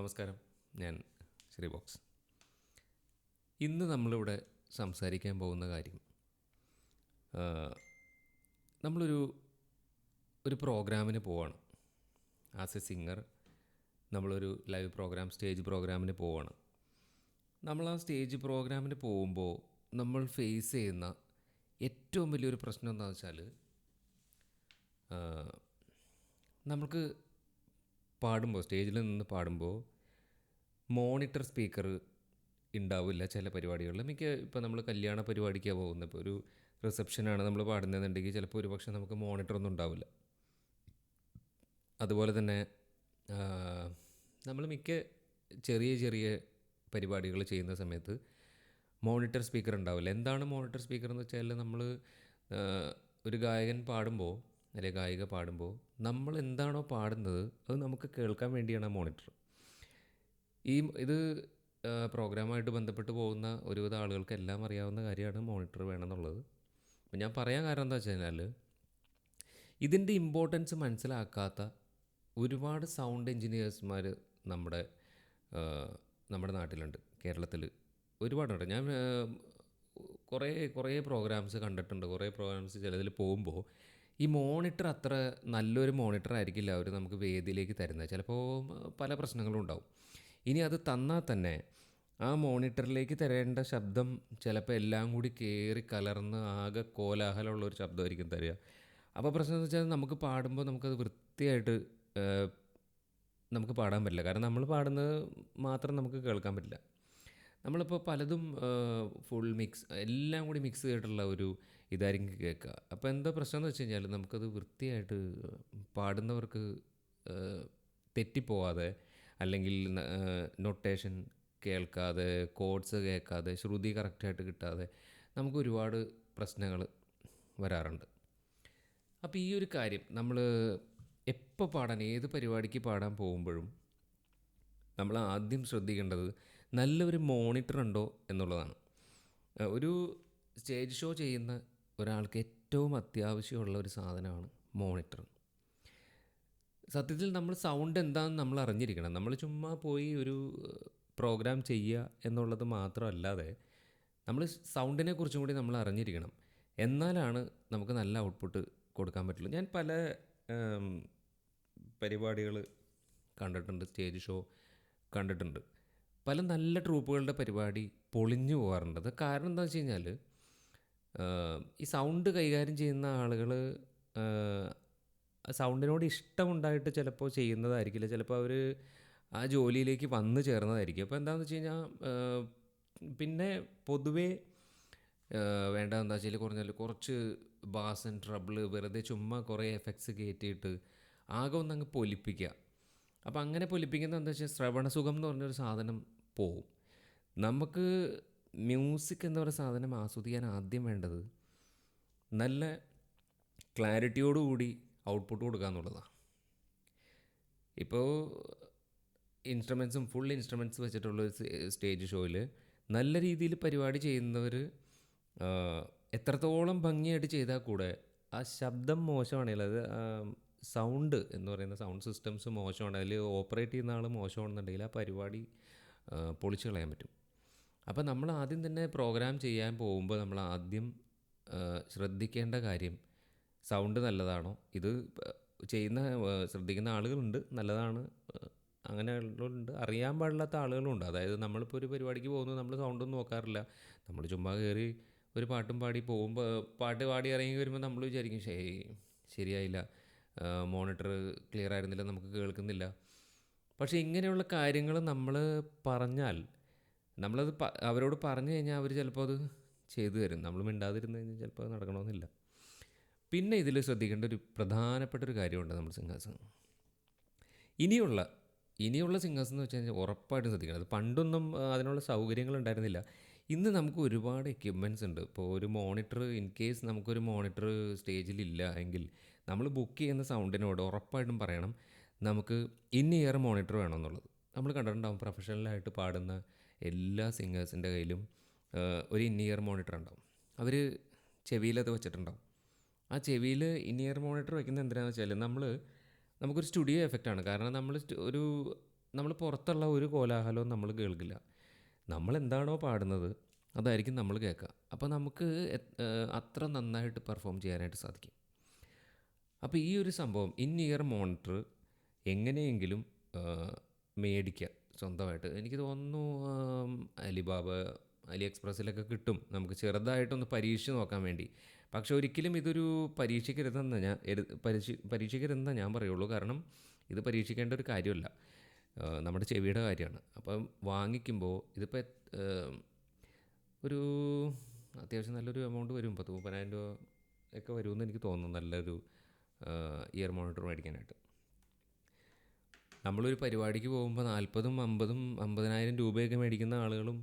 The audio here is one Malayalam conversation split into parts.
നമസ്കാരം. ഞാൻ ശ്രീ ബോക്സ്. ഇന്ന് നമ്മളിവിടെ സംസാരിക്കാൻ പോകുന്ന കാര്യം നമ്മളൊരു ഒരു പ്രോഗ്രാമിന് പോവാണ്. ആസ് എ സിംഗർ നമ്മളൊരു ലൈവ് പ്രോഗ്രാം സ്റ്റേജ് പ്രോഗ്രാമിന് പോവാണ്. നമ്മൾ ആ സ്റ്റേജ് പ്രോഗ്രാമിന് പോകുമ്പോൾ നമ്മൾ ഫേസ് ചെയ്യുന്ന ഏറ്റവും വലിയൊരു പ്രശ്നം എന്താണെന്ന് വെച്ചാൽ നമുക്ക് പാടുമ്പോൾ സ്റ്റേജിൽ നിന്ന് പാടുമ്പോൾ മോണിറ്റർ സ്പീക്കർ ഉണ്ടാവില്ല ചില പരിപാടികളിൽ. മിക്ക ഇപ്പോൾ നമ്മൾ കല്യാണ പരിപാടിക്കാണ് പോകുന്നത്. ഇപ്പോൾ ഒരു റിസപ്ഷനാണ് നമ്മൾ പാടുന്നതെന്നുണ്ടെങ്കിൽ ചിലപ്പോൾ ഒരു പക്ഷേ നമുക്ക് മോണിറ്റർ ഒന്നും ഉണ്ടാവില്ല. അതുപോലെ തന്നെ നമ്മൾ മിക്ക ചെറിയ ചെറിയ പരിപാടികൾ ചെയ്യുന്ന സമയത്ത് മോണിറ്റർ സ്പീക്കർ ഉണ്ടാവില്ല. എന്താണ് മോണിറ്റർ സ്പീക്കർ എന്ന് വെച്ചാൽ നമ്മൾ ഒരു ഗായകൻ പാടുമ്പോൾ അല്ലെങ്കിൽ ഗായിക പാടുമ്പോൾ നമ്മൾ എന്താണോ പാടുന്നത് അത് നമുക്ക് കേൾക്കാൻ വേണ്ടിയാണ് മോണിറ്റർ ഈ ഇത് പ്രോഗ്രാമായിട്ട് ബന്ധപ്പെട്ട് പോകുന്ന ഒരുവിധ ആളുകൾക്ക് എല്ലാം അറിയാവുന്ന കാര്യമാണ് മോണിറ്റർ വേണമെന്നുള്ളത്. അപ്പം ഞാൻ പറയാൻ കാരണം എന്താ വെച്ച് കഴിഞ്ഞാൽ ഇതിന്റെ ഇമ്പോർട്ടൻസ് മനസ്സിലാക്കാത്ത ഒരുപാട് സൗണ്ട് എൻജിനീയേഴ്സ്മാർ നമ്മുടെ നമ്മുടെ നാട്ടിലുണ്ട് കേരളത്തിൽ ഒരുപാടുണ്ട്. ഞാൻ കുറേ കുറേ പ്രോഗ്രാംസ് കണ്ടിട്ടുണ്ട്. കുറേ പ്രോഗ്രാംസ് ചിലതിൽ പോകുമ്പോൾ ഈ മോണിറ്റർ അത്ര നല്ലൊരു മോണിറ്റർ ആയിരിക്കില്ല. അവർ നമുക്ക് വേദിയിലേക്ക് തരുന്നത്. ചിലപ്പോൾ പല പ്രശ്നങ്ങളും ഉണ്ടാവും. ഇനി അത് തന്നാൽ തന്നെ ആ മോണിറ്ററിലേക്ക് തരേണ്ട ശബ്ദം ചിലപ്പോൾ എല്ലാം കൂടി കയറി കലർന്ന് ആകെ കോലാഹലമുള്ള ഒരു ശബ്ദമായിരിക്കും തരിക. അപ്പോൾ പ്രശ്നം എന്ന് വെച്ചാൽ നമുക്ക് പാടുമ്പോൾ നമുക്കത് വൃത്തിയായിട്ട് നമുക്ക് പാടാൻ പറ്റില്ല. കാരണം നമ്മൾ പാടുന്നത് മാത്രം നമുക്ക് കേൾക്കാൻ പറ്റില്ല. നമ്മളിപ്പോൾ പലതും ഫുൾ മിക്സ് എല്ലാം കൂടി മിക്സ് ചെയ്തിട്ടുള്ള ഒരു ഇതായിരിക്കും കേൾക്കുക. അപ്പോൾ എന്താ പ്രശ്നം എന്ന് വെച്ച് കഴിഞ്ഞാൽ നമുക്കത് വൃത്തിയായിട്ട് പാടുന്നവർക്ക് തെറ്റിപ്പോവാതെ അല്ലെങ്കിൽ നൊട്ടേഷൻ കേൾക്കാതെ കോഡ്സ് കേൾക്കാതെ ശ്രുതി കറക്റ്റായിട്ട് കിട്ടാതെ നമുക്ക് ഒരുപാട് പ്രശ്നങ്ങൾ വരാറുണ്ട്. അപ്പോൾ ഈ ഒരു കാര്യം നമ്മൾ എപ്പോൾ പാടാൻ ഏത് പരിപാടിക്ക് പാടാൻ പോകുമ്പോഴും നമ്മൾ ആദ്യം ശ്രദ്ധിക്കേണ്ടത് നല്ലൊരു മോണിറ്റർ ഉണ്ടോ എന്നുള്ളതാണ്. ഒരു സ്റ്റേജ് ഷോ ചെയ്യുന്ന ഒരാൾക്ക് ഏറ്റവും അത്യാവശ്യമുള്ള ഒരു സാധനമാണ് മോണിറ്റർ. സത്യത്തിൽ നമ്മൾ സൗണ്ട് എന്താണെന്ന് നമ്മൾ അറിഞ്ഞിരിക്കണം. നമ്മൾ ചുമ്മാ പോയി ഒരു പ്രോഗ്രാം ചെയ്യുക എന്നുള്ളത് മാത്രമല്ലാതെ നമ്മൾ സൗണ്ടിനെ കുറിച്ചും കൂടി നമ്മൾ അറിഞ്ഞിരിക്കണം. എന്നാലാണ് നമുക്ക് നല്ല ഔട്ട്പുട്ട് കൊടുക്കാൻ പറ്റുള്ളൂ. ഞാൻ പല പരിപാടികൾ കണ്ടിട്ടുണ്ട് സ്റ്റേജ് ഷോ കണ്ടിട്ടുണ്ട്. പല നല്ല ട്രൂപ്പുകളുടെ പരിപാടി പൊളിഞ്ഞു പോകാറുണ്ട്. അത് കാരണം എന്താ വെച്ച് കഴിഞ്ഞാൽ ഈ സൗണ്ട് കൈകാര്യം ചെയ്യുന്ന ആളുകൾ സൗണ്ടിനോട് ഇഷ്ടമുണ്ടായിട്ട് ചിലപ്പോൾ ചെയ്യുന്നതായിരിക്കില്ല. ചിലപ്പോൾ അവർ ആ ജോലിയിലേക്ക് വന്നു ചേർന്നതായിരിക്കും. അപ്പോൾ എന്താണെന്ന് വെച്ച് കഴിഞ്ഞാൽ പിന്നെ പൊതുവേ വേണ്ട എന്താ വെച്ചാൽ കുറഞ്ഞാൽ കുറച്ച് ബാസ് ആൻഡ് ട്രബിൾ വെറുതെ ചുമ്മാ കുറേ എഫക്ട്സ് കയറ്റിയിട്ട് ആകെ ഒന്ന് അങ്ങ് പൊലിപ്പിക്കുക അപ്പോൾ അങ്ങനെ പൊലിപ്പിക്കുന്ന എന്താ വെച്ചാൽ ശ്രവണസുഖം എന്ന് പറഞ്ഞൊരു സാധനം പോവും. നമുക്ക് മ്യൂസിക് എന്ന് പറയുന്ന സാധനം ആസ്വദിക്കാൻ ആദ്യം വേണ്ടത് നല്ല ക്ലാരിറ്റിയോടുകൂടി ഔട്ട്പുട്ട് കൊടുക്കുക എന്നുള്ളതാണ്. ഇപ്പോൾ ഇൻസ്ട്രുമെൻസും ഫുൾ ഇൻസ്ട്രുമെൻസ് വെച്ചിട്ടുള്ള ഒരു സ്റ്റേജ് ഷോയിൽ നല്ല രീതിയിൽ പരിപാടി ചെയ്യുന്നവർ എത്രത്തോളം ഭംഗിയായിട്ട് ചെയ്താൽ കൂടെ ആ ശബ്ദം മോശമാണെങ്കിൽ അത് സൗണ്ട് എന്ന് പറയുന്ന സൗണ്ട് സിസ്റ്റംസ് മോശമാണ് അതിൽ ഓപ്പറേറ്റ് ചെയ്യുന്ന ആൾ മോശമാണെന്നുണ്ടെങ്കിൽ ആ പരിപാടി പൊളിച്ച് കളയാൻ പറ്റും. അപ്പോൾ നമ്മൾ ആദ്യം തന്നെ പ്രോഗ്രാം ചെയ്യാൻ പോകുമ്പോൾ നമ്മൾ ആദ്യം ശ്രദ്ധിക്കേണ്ട കാര്യം സൗണ്ട് നല്ലതാണോ? ഇത് ചെയ്യുന്ന ശ്രദ്ധിക്കുന്ന ആളുകളുണ്ട് നല്ലതാണ് അങ്ങനെ അങ്ങനെയുള്ളവരുണ്ട് അറിയാൻ പാടില്ലാത്ത ആളുകളുണ്ട്. അതായത് നമ്മളിപ്പോൾ ഒരു പരിപാടിക്ക് പോകുന്നത് നമ്മൾ സൗണ്ടൊന്നും നോക്കാറില്ല. നമ്മൾ ചുമ്മാ കയറി ഒരു പാട്ടും പാടി പോകുമ്പോൾ പാട്ട് പാടി ഇറങ്ങി വരുമ്പോൾ നമ്മൾ വിചാരിക്കും ശേ ശരിയായില്ല. മോണിറ്റർ ക്ലിയർ ആയിരുന്നില്ല നമുക്ക് കേൾക്കുന്നില്ല. പക്ഷേ ഇങ്ങനെയുള്ള കാര്യങ്ങൾ നമ്മൾ പറഞ്ഞാൽ നമ്മളത് അവരോട് പറഞ്ഞു കഴിഞ്ഞാൽ അവർ ചിലപ്പോൾ അത് ചെയ്തു തരും. നമ്മൾ മിണ്ടാതിരുന്ന് കഴിഞ്ഞാൽ ചിലപ്പോൾ അത് നടക്കണമെന്നില്ല പിന്നെ ഇതിൽ ശ്രദ്ധിക്കേണ്ട ഒരു പ്രധാനപ്പെട്ട ഒരു കാര്യമുണ്ട് നമ്മൾ സിംഹാസനം. ഇനിയുള്ള ഇനിയുള്ള സിംഗേഴ്സ് എന്ന് വെച്ച് കഴിഞ്ഞാൽ ഉറപ്പായിട്ടും ശ്രദ്ധിക്കണം. അത് പണ്ടൊന്നും അതിനുള്ള സൗകര്യങ്ങൾ ഉണ്ടായിരുന്നില്ല. ഇന്ന് നമുക്ക് ഒരുപാട് എക്യുപ്മെന്റ്സ് ഉണ്ട്. ഇപ്പോൾ ഒരു മോണിറ്റർ ഇൻ കേസ് നമുക്കൊരു മോണിറ്റർ സ്റ്റേജിലില്ല എങ്കിൽ നമ്മൾ ബുക്ക് ചെയ്യുന്ന സൗണ്ടിനോട് ഉറപ്പായിട്ടും പറയണം. നമുക്ക് ഇൻ ഇയർ മോണിറ്റർ വേണമെന്നുള്ളത് നമ്മൾ കണ്ടിട്ടുണ്ടാവും പ്രൊഫഷണലായിട്ട് പാടുന്ന എല്ലാ സിംഗേഴ്സിന്റെ കയ്യിലും ഒരു ഇൻ ഇയർ മോണിറ്റർ ഉണ്ടാവും. അവർ ചെവിയിലത് വെച്ചിട്ടുണ്ടാവും. ആ ചെവിയിൽ ഇൻ ഇയർ മോണിറ്റർ വെക്കുന്നത് എന്തിനാണെന്ന് വെച്ചാൽ നമ്മൾ നമുക്കൊരു സ്റ്റുഡിയോ എഫക്റ്റാണ് കാരണം നമ്മൾ ഒരു നമ്മൾ പുറത്തുള്ള ഒരു കോലാഹലവും നമ്മൾ കേൾക്കില്ല. നമ്മൾ എന്താണോ പാടുന്നത് അതായിരിക്കും നമ്മൾ കേൾക്കുക. അപ്പോൾ നമുക്ക് അത്ര നന്നായിട്ട് പെർഫോം ചെയ്യാനായിട്ട് സാധിക്കും. അപ്പോൾ ഈ ഒരു സംഭവം ഇൻ ഇയർ മോണിറ്റർ എങ്ങനെയെങ്കിലും മേടിക്കുക. സ്വന്തമായിട്ട്. എനിക്ക് തോന്നുന്നു അലിബാബ അലി എക്സ്പ്രസ്സിലൊക്കെ കിട്ടും. നമുക്ക് ചെറുതായിട്ടൊന്ന് പരീക്ഷിച്ച് നോക്കാൻ വേണ്ടി. പക്ഷെ ഒരിക്കലും ഇതൊരു പരീക്ഷിക്കരുതെന്ന് ഞാൻ പരീക്ഷി പരീക്ഷ പരീക്ഷിക്കരുതെന്ന് ഞാൻ പറയുള്ളൂ. കാരണം ഇത് പരീക്ഷിക്കേണ്ട ഒരു കാര്യമല്ല. നമ്മുടെ ചെവിയുടെ കാര്യമാണ്. അപ്പം വാങ്ങിക്കുമ്പോൾ ഇതിപ്പോൾ ഒരു അത്യാവശ്യം നല്ലൊരു എമൗണ്ട് വരും. പത്ത് മുപ്പതിനായിരം രൂപ ഒക്കെ വരുമെന്ന് എനിക്ക് തോന്നുന്നു. നല്ലൊരു ഇയർ മോണിറ്റർ മേടിക്കാനായിട്ട്. നമ്മളൊരു പരിപാടിക്ക് പോകുമ്പോൾ നാൽപ്പതും അമ്പതും അമ്പതിനായിരം രൂപയൊക്കെ മേടിക്കുന്ന ആളുകളും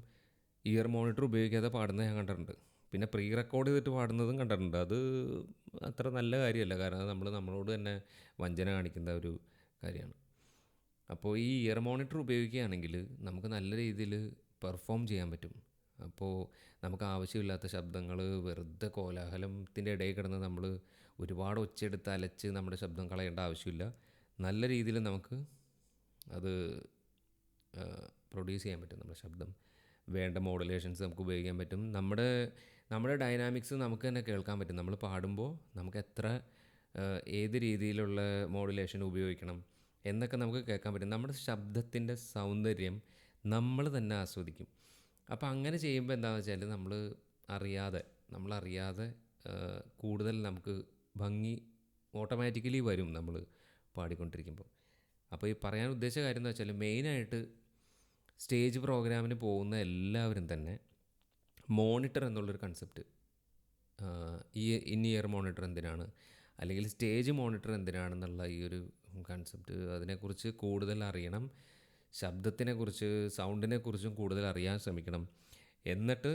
ഇയർ മോണിറ്റർ ഉപയോഗിക്കാതെ പാടുന്നത് ഞാൻ കണ്ടിട്ടുണ്ട്. പിന്നെ പ്രീ റെക്കോർഡ് ചെയ്തിട്ട് പാടുന്നതും കണ്ടിട്ടുണ്ട്. അത് അത്ര നല്ല കാര്യമല്ല. കാരണം നമ്മൾ നമ്മളോട് തന്നെ വഞ്ചന കാണിക്കുന്ന ഒരു കാര്യമാണ്. അപ്പോൾ ഈ ഇയർ മോണിറ്റർ ഉപയോഗിക്കുകയാണെങ്കിൽ നമുക്ക് നല്ല രീതിയിൽ പെർഫോം ചെയ്യാൻ പറ്റും. അപ്പോൾ നമുക്ക് ആവശ്യമില്ലാത്ത ശബ്ദങ്ങൾ വെറുതെ കോലാഹലത്തിന്റെ ഇടയിൽ കിടന്ന് നമ്മൾ ഒരുപാട് ഒച്ചയെടുത്ത് അലച്ച് നമ്മുടെ ശബ്ദം കളയേണ്ട ആവശ്യമില്ല. നല്ല രീതിയിൽ നമുക്ക് അത് പ്രൊഡ്യൂസ് ചെയ്യാൻ പറ്റും. നമ്മുടെ ശബ്ദം വേണ്ട മോഡുലേഷൻസ് നമുക്ക് ഉപയോഗിക്കാൻ പറ്റും. നമ്മുടെ നമ്മുടെ ഡൈനാമിക്സ് നമുക്ക് തന്നെ കേൾക്കാൻ പറ്റും. നമ്മൾ പാടുമ്പോൾ നമുക്ക് എത്ര ഏത് രീതിയിലുള്ള മോഡുലേഷൻ ഉപയോഗിക്കണം എന്നൊക്കെ നമുക്ക് കേൾക്കാൻ പറ്റും. നമ്മുടെ ശബ്ദത്തിന്റെ സൗന്ദര്യം നമ്മൾ തന്നെ ആസ്വദിക്കും. അപ്പോൾ അങ്ങനെ ചെയ്യുമ്പോൾ എന്താണെന്ന് വെച്ചാൽ നമ്മൾ അറിയാതെ നമ്മളറിയാതെ കൂടുതൽ നമുക്ക് ഭംഗി ഓട്ടോമാറ്റിക്കലി വരും നമ്മൾ പാടിക്കൊണ്ടിരിക്കുമ്പോൾ. അപ്പോൾ ഈ പറയാൻ ഉദ്ദേശിച്ച കാര്യം എന്ന് വെച്ചാൽ മെയിനായിട്ട് സ്റ്റേജ് പ്രോഗ്രാമിന് പോകുന്ന എല്ലാവരും തന്നെ മോണിറ്റർ എന്നുള്ളൊരു കൺസെപ്റ്റ് ഈ ഇൻ ഇയർ മോണിറ്റർ എന്തിനാണ്? അല്ലെങ്കിൽ സ്റ്റേജ് മോണിറ്റർ എന്തിനാണെന്നുള്ള ഈ ഒരു കൺസെപ്റ്റ് അതിനെക്കുറിച്ച് കൂടുതൽ അറിയണം ശബ്ദത്തിനെക്കുറിച്ച് സൗണ്ടിനെക്കുറിച്ചും കൂടുതൽ അറിയാൻ ശ്രമിക്കണം. എന്നിട്ട്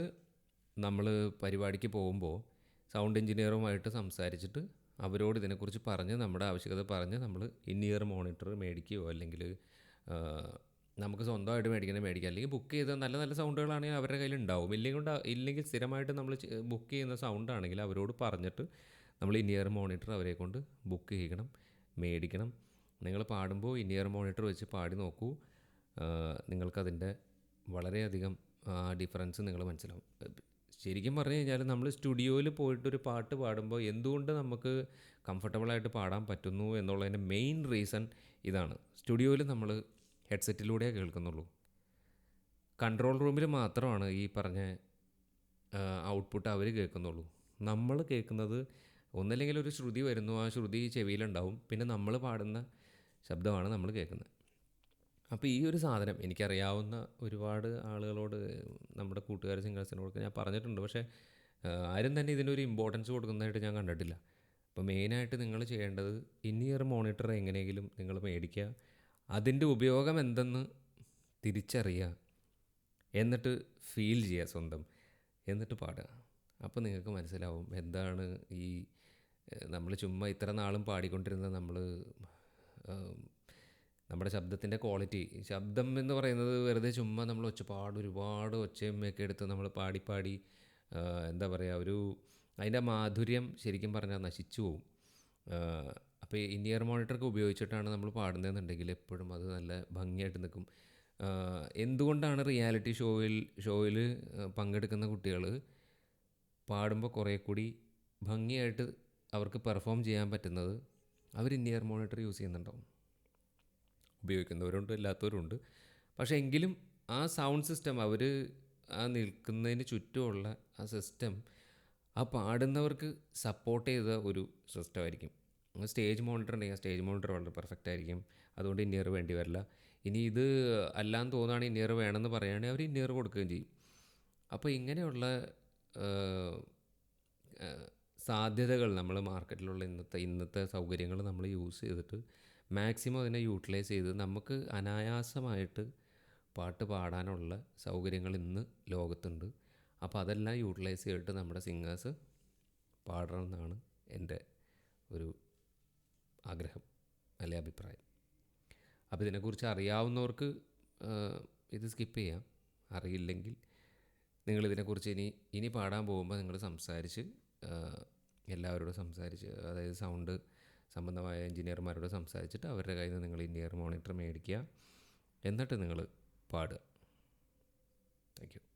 നമ്മൾ പരിപാടിക്ക് പോകുമ്പോൾ സൗണ്ട് എഞ്ചിനീയറുമായിട്ട് സംസാരിച്ചിട്ട് അവരോട് ഇതിനെക്കുറിച്ച് പറഞ്ഞ് നമ്മുടെ ആവശ്യകത പറഞ്ഞ് നമ്മൾ ഇൻ ഇയർ മോണിറ്റർ മേടിക്കുകയോ അല്ലെങ്കിൽ നമുക്ക് സ്വന്തമായിട്ട് മേടിക്കണേ മേടിക്കുക. അല്ലെങ്കിൽ ബുക്ക് ചെയ്ത നല്ല നല്ല സൗണ്ടുകളാണെങ്കിൽ അവരുടെ കയ്യിൽ ഉണ്ടാവും. ഇല്ലെങ്കിൽ ഇല്ലെങ്കിൽ സ്ഥിരമായിട്ട് നമ്മൾ ബുക്ക് ചെയ്യുന്ന സൗണ്ടാണെങ്കിൽ അവരോട് പറഞ്ഞിട്ട് നമ്മൾ ഇൻ ഇയർ മോണിറ്റർ അവരെ കൊണ്ട് ബുക്ക് ചെയ്യണം മേടിക്കണം. നിങ്ങൾ പാടുമ്പോൾ ഇൻ ഇയർ മോണിറ്റർ വെച്ച് പാടി നോക്കൂ. നിങ്ങൾക്കതിന്റെ വളരെയധികം ഡിഫറൻസ് നിങ്ങൾ മനസ്സിലാവും. ശരിക്കും പറഞ്ഞു കഴിഞ്ഞാൽ നമ്മൾ സ്റ്റുഡിയോയിൽ പോയിട്ടൊരു പാട്ട് പാടുമ്പോൾ എന്തുകൊണ്ട് നമുക്ക് കംഫർട്ടബിളായിട്ട് പാടാൻ പറ്റുന്നു എന്നുള്ളതിന്റെ മെയിൻ റീസൺ ഇതാണ്. സ്റ്റുഡിയോയിൽ നമ്മൾ ഹെഡ്സെറ്റിലൂടെ കേൾക്കുന്നുള്ളൂ. കൺട്രോൾ റൂമിൽ മാത്രമാണ് ഈ പറഞ്ഞ ഔട്ട്പുട്ട് അവർ കേൾക്കുന്നുള്ളൂ. നമ്മൾ കേൾക്കുന്നത് ഒന്നല്ലെങ്കിൽ ഒരു ശ്രുതി വരുന്നു ആ ശ്രുതി ചെവിയിലുണ്ടാവും. പിന്നെ നമ്മൾ പാടുന്ന ശബ്ദമാണ് നമ്മൾ കേൾക്കുന്നത്. അപ്പോൾ ഈ ഒരു സാധനം എനിക്കറിയാവുന്ന ഒരുപാട് ആളുകളോട് നമ്മുടെ കൂട്ടുകാർ സിംഗേഴ്സിനോടൊക്കെ ഞാൻ പറഞ്ഞിട്ടുണ്ട്. പക്ഷേ ആരും തന്നെ ഇതിനൊരു ഇമ്പോർട്ടൻസ് കൊടുക്കുന്നതായിട്ട് ഞാൻ കണ്ടിട്ടില്ല. അപ്പോൾ മെയിനായിട്ട് നിങ്ങൾ ചെയ്യേണ്ടത് ഇൻ മോണിറ്റർ എങ്ങനെയെങ്കിലും നിങ്ങൾ മേടിക്കുക. അതിന്റെ ഉപയോഗം എന്തെന്ന് തിരിച്ചറിയുക. എന്നിട്ട് ഫീൽ ചെയ്യുക സ്വന്തം. എന്നിട്ട് പാടുക. അപ്പോൾ നിങ്ങൾക്ക് മനസ്സിലാവും എന്താണ് ഈ നമ്മൾ ചുമ്മാ ഇത്ര നാളും പാടിക്കൊണ്ടിരുന്ന നമ്മൾ നമ്മുടെ ശബ്ദത്തിന്റെ ക്വാളിറ്റി. ശബ്ദം എന്ന് പറയുന്നത് വെറുതെ ചുമ്മാ നമ്മൾ ഒച്ചപ്പാട് ഒരുപാട് ഒച്ചയമ്മയൊക്കെ എടുത്ത് നമ്മൾ പാടി പാടി എന്താ പറയുക ഒരു അതിന്റെ മാധുര്യം ശരിക്കും പറഞ്ഞാൽ നശിച്ചു പോവും. അപ്പോൾ ഇൻ ഇയർ മോണിറ്ററൊക്കെ ഉപയോഗിച്ചിട്ടാണ് നമ്മൾ പാടുന്നതെന്നുണ്ടെങ്കിൽ എപ്പോഴും അത് നല്ല ഭംഗിയായിട്ട് നിൽക്കും. എന്തുകൊണ്ടാണ് റിയാലിറ്റി ഷോയിൽ ഷോയിൽ പങ്കെടുക്കുന്ന കുട്ടികൾ പാടുമ്പോൾ കുറേ കൂടി ഭംഗിയായിട്ട് അവർക്ക് പെർഫോം ചെയ്യാൻ പറ്റുന്നത്? അവർ ഇൻ ഇയർ മോണിറ്റർ യൂസ് ചെയ്യുന്നുണ്ടാവും ഉപയോഗിക്കുന്നവരുണ്ട് ഇല്ലാത്തവരുണ്ട്. പക്ഷേ എങ്കിലും ആ സൗണ്ട് സിസ്റ്റം അവർ ആ നിൽക്കുന്നതിന് ചുറ്റുമുള്ള ആ സിസ്റ്റം ആ പാടുന്നവർക്ക് സപ്പോർട്ട് ചെയ്ത ഒരു സിസ്റ്റമായിരിക്കും. സ്റ്റേജ് മോണിറ്റർ ഉണ്ടെങ്കിൽ സ്റ്റേജ് മോണിറ്റർ വളരെ പെർഫെക്റ്റ് ആയിരിക്കും. അതുകൊണ്ട് ഇന്നിയർ വേണ്ടി വരില്ല. ഇനി ഇത് അല്ലാന്ന് തോന്നുകയാണെങ്കിൽ ഇന്നിയർ വേണമെന്ന് പറയുകയാണെങ്കിൽ അവർ ഇന്നിയർ കൊടുക്കുകയും ചെയ്യും. അപ്പോൾ ഇങ്ങനെയുള്ള സാധ്യതകൾ നമ്മൾ മാർക്കറ്റിലുള്ള ഇന്നത്തെ ഇന്നത്തെ സൗകര്യങ്ങൾ നമ്മൾ യൂസ് ചെയ്തിട്ട് മാക്സിമം അതിനെ യൂട്ടിലൈസ് ചെയ്ത് നമുക്ക് അനായാസമായിട്ട് പാട്ട് പാടാനുള്ള സൗകര്യങ്ങൾ ഇന്ന് ലോകത്തുണ്ട്. അപ്പോൾ അതെല്ലാം യൂട്ടിലൈസ് ചെയ്തിട്ട് നമ്മുടെ സിംഗേഴ്സ് പാടണം എന്നാണ് എന്റെ ഒരു ആഗ്രഹം അല്ലെ അഭിപ്രായം. അപ്പോൾ ഇതിനെക്കുറിച്ച് അറിയാവുന്നവർക്ക് ഇത് സ്കിപ്പ് ചെയ്യാം. അറിയില്ലെങ്കിൽ നിങ്ങളിതിനെക്കുറിച്ച് ഇനി ഇനി പാടാൻ പോകുമ്പോൾ നിങ്ങൾ സംസാരിച്ച് എല്ലാവരോടും സംസാരിച്ച് അതായത് സൗണ്ട് സംബന്ധമായ എൻജിനീയർമാരോട് സംസാരിച്ചിട്ട് അവരുടെ കയ്യിൽ നിന്ന് നിങ്ങൾ ഇൻ മോണിറ്റർ മേടിക്കുക. എന്നിട്ട് നിങ്ങൾ പാടുക. Thank you